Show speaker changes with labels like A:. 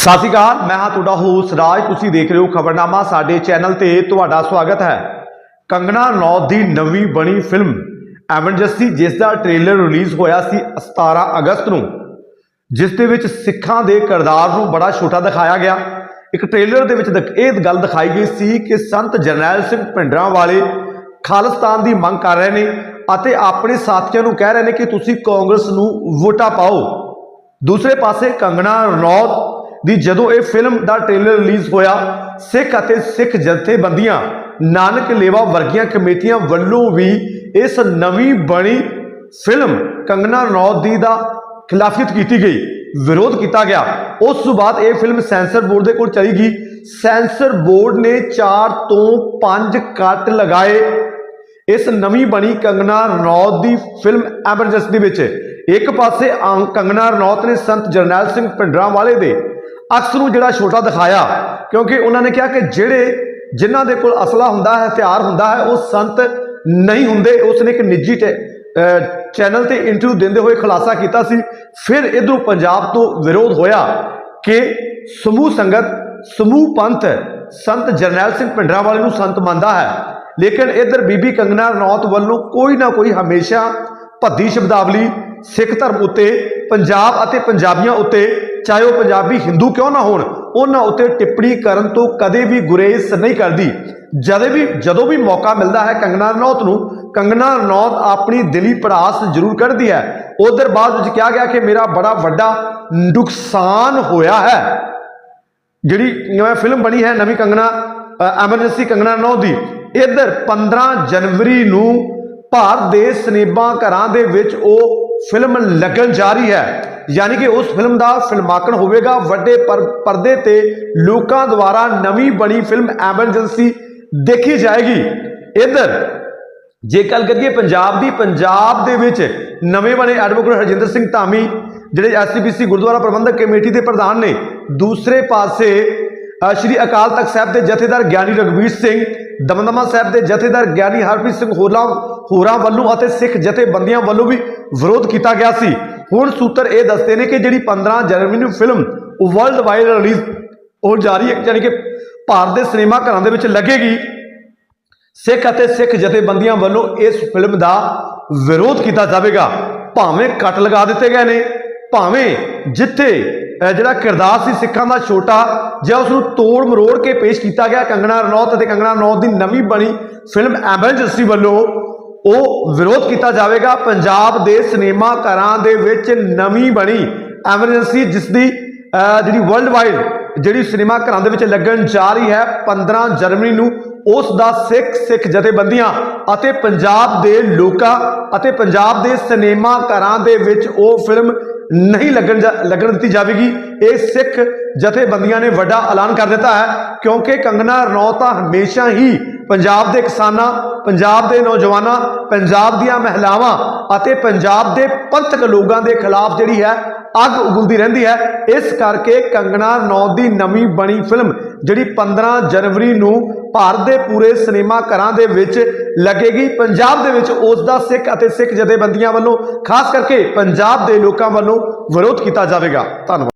A: ਸਤਿ ਸ਼੍ਰੀ ਅਕਾਲ, ਮੈਂ ਹਾਂ ਤੁਹਾਡਾ ਹੋਸਟ ਰਾਜ। ਤੁਸੀਂ ਦੇਖ ਰਹੇ ਹੋ ਖਬਰਨਾਮਾ। ਸਾਡੇ ਚੈਨਲ ਤੇ ਤੁਹਾਡਾ ਸਵਾਗਤ ਹੈ। ਕੰਗਣਾ ਰਣੌਤ ਦੀ ਨਵੀਂ ਬਣੀ ਫਿਲਮ ਐਵੈਂਜਰਸੀ ਜਿਸ ਦਾ ਟ੍ਰੇਲਰ ਰਿਲੀਜ਼ ਹੋਇਆ ਸੀ 17 ਅਗਸਤ ਨੂੰ, ਜਿਸ ਦੇ ਵਿੱਚ ਸਿੱਖਾਂ ਦੇ ਕਿਰਦਾਰ ਨੂੰ ਬੜਾ ਛੋਟਾ ਦਿਖਾਇਆ ਗਿਆ। ਇੱਕ ਟ੍ਰੇਲਰ ਦੇ ਵਿੱਚ ਦਿਖ- ਇਹ ਗੱਲ ਦਿਖਾਈ ਗਈ ਸੀ ਕਿ ਸੰਤ ਜਰਨੈਲ ਸਿੰਘ ਭਿੰਡਰਾਂ ਵਾਲੇ ਖਾਲਿਸਤਾਨ ਦੀ ਮੰਗ ਕਰ ਰਹੇ ਨੇ ਅਤੇ ਆਪਣੇ ਸਾਥੀਆਂ ਨੂੰ ਕਹਿ ਰਹੇ ਨੇ ਕਿ ਤੁਸੀਂ ਕਾਂਗਰਸ ਨੂੰ ਵੋਟਾਂ ਪਾਓ। ਦੂਸਰੇ ਪਾਸੇ ਕੰਗਣਾ ਰਣੌਤ ਦੀ ਜਦੋਂ ਇਹ ਫਿਲਮ ਦਾ ਟ੍ਰੇਲਰ ਰਿਲੀਜ਼ ਹੋਇਆ, ਸਿੱਖ ਅਤੇ ਸਿੱਖ ਜਥੇਬੰਦੀਆਂ, ਨਾਨਕ ਲੇਵਾ ਵਰਗੀਆਂ ਕਮੇਟੀਆਂ ਵੱਲੋਂ ਵੀ ਇਸ ਨਵੀਂ ਬਣੀ ਫਿਲਮ ਕੰਗਨਾ ਰਣੌਤ ਦੀ ਦਾ ਖਿਲਾਫੀਅਤ ਕੀਤੀ ਗਈ, ਵਿਰੋਧ ਕੀਤਾ ਗਿਆ। ਉਸ ਤੋਂ ਬਾਅਦ ਇਹ ਫਿਲਮ ਸੈਂਸਰ ਬੋਰਡ ਦੇ ਕੋਲ ਚਲੀ ਗਈ। ਸੈਂਸਰ ਬੋਰਡ ਨੇ 4 ਤੋਂ 5 ਕੱਟ ਲਗਾਏ। ਇਸ ਨਵੀਂ ਬਣੀ ਕੰਗਨਾ ਰਣੌਤ ਦੀ ਫਿਲਮ ਐਮਰਜੈਂਸੀ ਦੇ ਵਿੱਚ। ਇੱਕ ਪਾਸੇ ਆਂ- ਕੰਗਨਾ ਰਣੌਤ ਨੇ ਸੰਤ ਜਰਨੈਲ ਸਿੰਘ ਭਿੰਡਰਾਂ ਵਾਲੇ ਦੇ ਅਕਸ ਨੂੰ ਜਿਹੜਾ ਛੋਟਾ ਦਿਖਾਇਆ, ਕਿਉਂਕਿ ਉਹਨਾਂ ਨੇ ਕਿਹਾ ਕਿ ਜਿਹੜੇ ਜਿਨ੍ਹਾਂ ਦੇ ਕੋਲ ਅਸਲਾ ਹੁੰਦਾ ਹੈ, ਹਥਿਆਰ ਹੁੰਦਾ ਹੈ, ਉਹ ਸੰਤ ਨਹੀਂ ਹੁੰਦੇ। ਉਸ ਨੇ ਇੱਕ ਨਿੱਜੀ ਟੈ- ਚੈਨਲ ਤੇ ਇੰਟਰਵਿਊ ਦਿੰਦੇ ਹੋਏ ਖੁਲਾਸਾ ਕੀਤਾ ਸੀ। ਫਿਰ ਇਧਰੋਂ ਪੰਜਾਬ ਤੋਂ ਵਿਰੋਧ ਹੋਇਆ ਕਿ ਸਮੂਹ ਸੰਗਤ, ਸਮੂਹ ਪੰਥ ਸੰਤ ਜਰਨੈਲ ਸਿੰਘ ਭਿੰਡਰਾਂ ਵਾਲੇ ਨੂੰ ਸੰਤ ਮੰਨਦਾ ਹੈ। ਲੇਕਿਨ ਇਧਰ ਬੀਬੀ ਕੰਗਨਾ ਰਣੌਤ ਵੱਲੋਂ ਕੋਈ ਨਾ ਕੋਈ ਹਮੇਸ਼ਾ ਭੱਦੀ ਸ਼ਬਦਾਵਲੀ ਸਿੱਖ ਧਰਮ ਉੱਤੇ, ਪੰਜਾਬ ਅਤੇ ਪੰਜਾਬੀਆਂ ਉੱਤੇ ਚਾਹੇ ਉਹ ਪੰਜਾਬੀ ਹਿੰਦੂ ਕਿਉਂ ਨਾ ਹੋਣ, ਉਹਨਾਂ ਉੱਤੇ ਟਿੱਪਣੀ ਕਰਨ ਤੋਂ ਕਦੇ ਵੀ ਗੁਰੇਜ਼ ਨਹੀਂ ਕਰਦੀ। ਜਦੇ ਵੀ, ਜਦੋਂ ਵੀ ਮੌਕਾ ਮਿਲਦਾ ਹੈ ਕੰਗਨਾ ਰਣੌਤ ਨੂੰ ਕੰਗਨਾ ਰਣੌਤ ਆਪਣੀ ਦਿਲੀ ਪੜਾਸ ਜ਼ਰੂਰ ਕੱਢਦੀ ਹੈ। ਉਧਰ ਬਾਅਦ ਵਿੱਚ ਕਿਹਾ ਗਿਆ ਕਿ ਮੇਰਾ ਬੜਾ ਵੱਡਾ ਨੁਕਸਾਨ ਹੋਇਆ ਹੈ। ਜਿਹੜੀ ਮੈਂ ਫਿਲਮ ਬਣੀ ਹੈ, ਨਵੀਂ ਕੰਗਨਾ ਐਮਰਜੈਂਸੀ ਕੰਗਨਾ ਰਣੌਤ ਦੀ, ਇਧਰ 15 ਜਨਵਰੀ ਨੂੰ ਭਾਰਤ ਦੇ ਸਿਨੇਮਾ ਘਰਾਂ ਦੇ ਵਿੱਚ ਉਹ ਫਿਲਮ ਲੱਗਣ ਜਾ ਰਹੀ ਹੈ। ਯਾਨੀ ਕਿ ਉਸ ਫਿਲਮ ਦਾ ਫਿਲਮਾਕਣ ਹੋਵੇਗਾ। ਵੱਡੇ ਪਰ- ਪਰਦੇ ਤੇ ਲੋਕਾਂ ਦੁਆਰਾ ਨਵੀਂ ਬਣੀ ਫਿਲਮ ਐਮਰਜੈਂਸੀ ਦੇਖੀ ਜਾਏਗੀ। ਇਧਰ, ਜੇ ਗੱਲ ਕਰੀਏ ਪੰਜਾਬ ਦੀ, ਪੰਜਾਬ ਦੇ ਵਿੱਚ ਨਵੇਂ ਬਣੇ ਐਡਵੋਕੇਟ ਹਰਜਿੰਦਰ ਸਿੰਘ ਧਾਮੀ, ਜਿਹੜੇ ਐਸਸੀਬੀਸੀ ਗੁਰਦੁਆਰਾ ਪ੍ਰਬੰਧਕ ਕਮੇਟੀ ਦੇ ਪ੍ਰਧਾਨ ਨੇ, ਦੂਸਰੇ ਪਾਸੇ ਸ਼੍ਰੀ ਅਕਾਲ ਤਖਤ ਸਾਹਿਬ ਦੇ ਜਥੇਦਾਰ ਗਿਆਨੀ ਰਗਵੀਰ ਸਿੰਘ, ਦਮਦਮਾ ਸਾਹਿਬ ਦੇ ਜਥੇਦਾਰ ਗਿਆਨੀ ਹਰਪ੍ਰੀਤ ਸਿੰਘ ਹੋਲਾ ਹੋਰਾਂ ਵੱਲੋਂ ਅਤੇ ਸਿੱਖ ਜਥੇਬੰਦੀਆਂ ਵੱਲੋਂ ਵੀ ਵਿਰੋਧ ਕੀਤਾ ਗਿਆ ਸੀ। ਹੁਣ ਸੂਤਰ ਇਹ ਦੱਸਦੇ ਨੇ ਕਿ ਜਿਹੜੀ 15 ਜਨਵਰੀ ਨੂੰ ਫਿਲਮ ਵਰਲਡ ਵਾਈਡ ਰਿਲੀਜ਼ ਹੋ ਜਾ ਰਹੀ ਹੈ, ਯਾਨੀ ਕਿ ਭਾਰਤ ਦੇ ਸਿਨੇਮਾ ਘਰਾਂ ਦੇ ਵਿੱਚ ਲੱਗੇਗੀ। ਸਿੱਖ ਅਤੇ ਸਿੱਖ ਜਥੇਬੰਦੀਆਂ ਵੱਲੋਂ ਇਸ ਫਿਲਮ ਦਾ ਵਿਰੋਧ ਕੀਤਾ ਜਾਵੇਗਾ। ਭਾਵੇਂ ਕੱਟ ਲਗਾ ਦਿੱਤੇ ਗਏ ਨੇ, ਭਾਵੇਂ ਜਿੱਥੇ ਜਿਹੜਾ ਕਿਰਦਾਰ ਸੀ ਸਿੱਖਾਂ ਦਾ ਛੋਟਾ, ਜਾਂ ਉਸ ਨੂੰ ਤੋੜ ਮਰੋੜ ਕੇ ਪੇਸ਼ ਕੀਤਾ ਗਿਆ ਕੰਗਣਾ ਰਣੌਤ ਅਤੇ ਕੰਗਣਾ ਰਣੌਤ ਦੀ ਨਵੀਂ ਬਣੀ ਫਿਲਮ ਐਮਰਜੈਂਸੀ ਵੱਲੋਂ, ਉਹ ਵਿਰੋਧ ਕੀਤਾ ਜਾਵੇਗਾ। ਪੰਜਾਬ ਦੇ ਸਿਨੇਮਾ ਘਰਾਂ ਦੇ ਵਿੱਚ ਨਵੀਂ ਬਣੀ ਐਮਰਜੈਂਸੀ ਜਿਸ ਦੀ ਜਿਹੜੀ ਵਰਲਡ ਵਾਈਡ ਜਿਹੜੀ ਸਿਨੇਮਾ ਘਰਾਂ ਦੇ ਵਿੱਚ ਲੱਗਣ ਜਾ ਰਹੀ ਹੈ 15 ਜਨਵਰੀ ਨੂੰ, ਉਸ ਦਾ ਸਿੱਖ ਸਿੱਖ ਜਥੇਬੰਦੀਆਂ ਅਤੇ ਪੰਜਾਬ ਦੇ ਲੋਕਾਂ ਅਤੇ ਪੰਜਾਬ ਦੇ ਸਿਨੇਮਾ ਘਰਾਂ ਦੇ ਵਿੱਚ ਉਹ ਫਿਲਮ ਨਹੀਂ ਲੱਗਣ ਜਾ- ਲੱਗਣ ਦਿੱਤੀ ਜਾਵੇਗੀ। ਇਹ ਸਿੱਖ ਜਥੇਬੰਦੀਆਂ ਨੇ ਵੱਡਾ ਐਲਾਨ ਕਰ ਦਿੱਤਾ ਹੈ, ਕਿਉਂਕਿ ਕੰਗਨਾ ਰਣੌਤ ਤਾਂ ਹਮੇਸ਼ਾ ਹੀ ਪੰਜਾਬ ਦੇ ਕਿਸਾਨਾਂ, ਪੰਜਾਬ ਦੇ ਨੌਜਵਾਨਾਂ, ਪੰਜਾਬ ਦੀਆਂ ਮਹਿਲਾਵਾਂ ਅਤੇ ਪੰਜਾਬ ਦੇ ਪੰਥਕ ਲੋਕਾਂ ਦੇ ਖਿਲਾਫ ਜਿਹੜੀ ਹੈ ਅੱਗ ਉਗਲਦੀ ਰਹਿੰਦੀ ਹੈ। ਇਸ ਕਰਕੇ ਕੰਗਣਾ ਨੌ ਦੀ ਨਵੀਂ ਬਣੀ ਫਿਲਮ ਜਿਹੜੀ 15 ਜਨਵਰੀ ਨੂੰ ਭਾਰਤ ਦੇ ਪੂਰੇ ਸਿਨੇਮਾ ਘਰਾਂ ਦੇ ਵਿੱਚ ਲੱਗੇਗੀ। ਪੰਜਾਬ ਦੇ ਵਿੱਚ ਉਸ ਦਾ ਸਿੱਖ ਅਤੇ ਸਿੱਖ ਜਥੇਬੰਦੀਆਂ ਵੱਲੋਂ ਖਾਸ ਕਰਕੇ ਪੰਜਾਬ ਦੇ ਲੋਕਾਂ ਵੱਲੋਂ ਵਿਰੋਧ ਕੀਤਾ ਜਾਵੇਗਾ। ਧੰਨਵਾਦ।